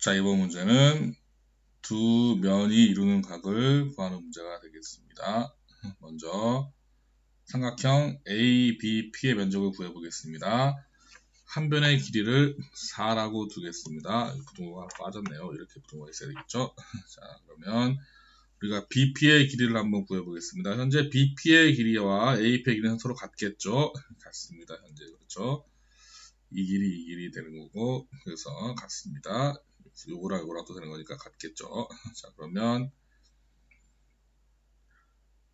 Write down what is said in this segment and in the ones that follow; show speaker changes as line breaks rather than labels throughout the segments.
자, 이번 문제는 두 면이 이루는 각을 구하는 문제가 되겠습니다. 먼저 삼각형 ABP의 면적을 구해보겠습니다. 한 변의 길이를 4라고 두겠습니다. 부등호가 빠졌네요. 이렇게 부등호가 있어야 되겠죠. 자, 그러면 우리가 BP의 길이를 한번 구해보겠습니다. 현재 BP의 길이와 AP의 길이는 서로 같겠죠. 같습니다. 현재 그렇죠. 이 길이 이 길이 되는 거고 그래서 같습니다. 요거랑 요거랑 또 되는 거니까 같겠죠. 자 그러면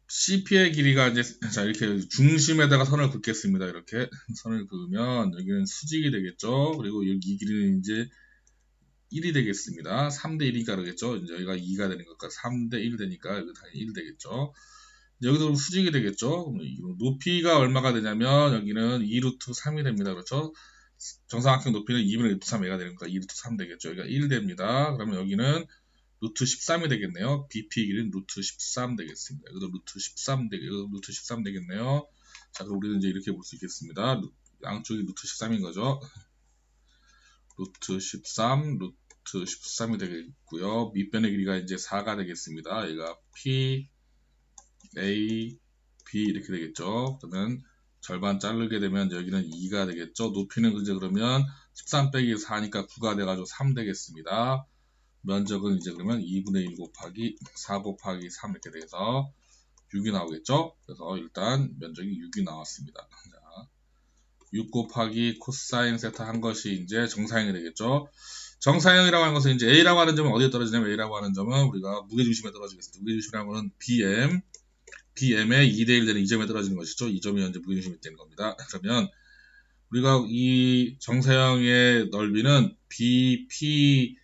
CP의 길이가 이제 자 이렇게 중심에다가 선을 긋겠습니다. 이렇게 선을 그으면 여기는 수직이 되겠죠. 그리고 여기 이 길이는 이제 1이 되겠습니다. 3대 1이니까 그러겠죠. 이제 여기가 2가 되는 거니까 3대 1 되니까 여기 당연히 1 되겠죠. 여기도 수직이 되겠죠. 높이가 얼마가 되냐면 여기는 2루트 3이 됩니다. 그렇죠? 정사각형 높이는 2분의 루트 3a가 되니까 2루트 3 되겠죠. 여기가 1 됩니다. 그러면 여기는 루트 13이 되겠네요. BP 길이는 루트 13 되겠습니다. 여기도 루트 13 되겠, 루트 13 되겠네요. 자, 그럼 우리는 이제 이렇게 볼 수 있겠습니다. 양쪽이 루트 13인 거죠. 루트 13, 루트 13이 되겠고요. 밑변의 길이가 이제 4가 되겠습니다. 얘가 P, A, B 이렇게 되겠죠. 그러면 절반 자르게 되면 여기는 2가 되겠죠. 높이는 이제 그러면 13 빼기 4니까 9가 돼가지고 3 되겠습니다. 면적은 이제 그러면 2분의 1 곱하기 4 곱하기 3 이렇게 돼서 6이 나오겠죠. 그래서 일단 면적이 6이 나왔습니다. 자, 6 곱하기 코사인 세타 한 것이 이제 정사형이 되겠죠. 정사형이라고 하는 것은 이제 A라고 하는 점은 어디에 떨어지냐면 A라고 하는 점은 우리가 무게중심에 떨어지겠습니다. 무게중심이라는 것은 BM BM의 2대1 되는 이 점에 떨어지는 것이죠. 이 점이 현재 무게중심이 되는 겁니다. 그러면 우리가 이 정사형의 넓이는 BP,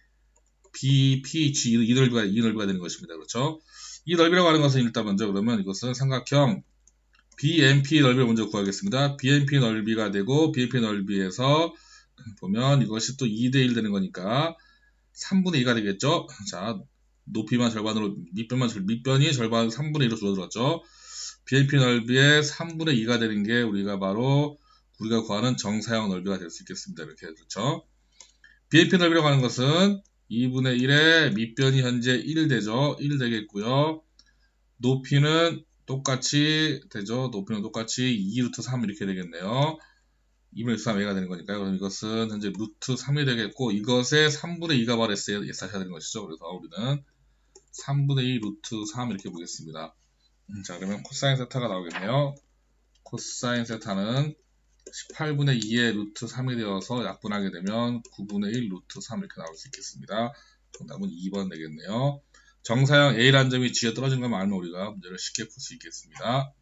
BPH 이 넓이가 이 넓이가 되는 것입니다. 그렇죠? 이 넓이라고 하는 것은 일단 먼저 그러면 이것은 삼각형 BMP 넓이를 먼저 구하겠습니다. BMP 넓이가 되고 BMP 넓이에서 보면 이것이 또 2대1 되는 거니까 3분의 2가 되겠죠. 자, 높이만 절반으로 밑변만 밑변이 절반 3분의 1로 줄어들었죠. BNP 넓이의 3분의 2가 되는 게 우리가 바로 우리가 구하는 정사형 넓이가 될 수 있겠습니다. 이렇게 그렇죠. BNP 넓이라고 하는 것은 2분의 1의 밑변이 현재 1 되죠. 1 되겠고요. 높이는 똑같이 되죠. 높이는 똑같이 2 루트 3 이렇게 되겠네요. 2분의 3a가 되는 거니까요. 그럼 이것은 현재 루트 3이 되겠고 이것의 3분의 2가 바로 S에 예사셔야 되는 것이죠. 그래서 우리는 3분의 2 루트 3 이렇게 보겠습니다. 음, 자 그러면 코사인 세타가 나오겠네요. 코사인 세타는 18분의 2의 루트 3이 되어서 약분하게 되면 9분의 1 루트 3 이렇게 나올 수 있겠습니다. 정답은 2번 되겠네요. 정사형 A라는 점이 G에 떨어진 것만 알면 우리가 문제를 쉽게 풀 수 있겠습니다.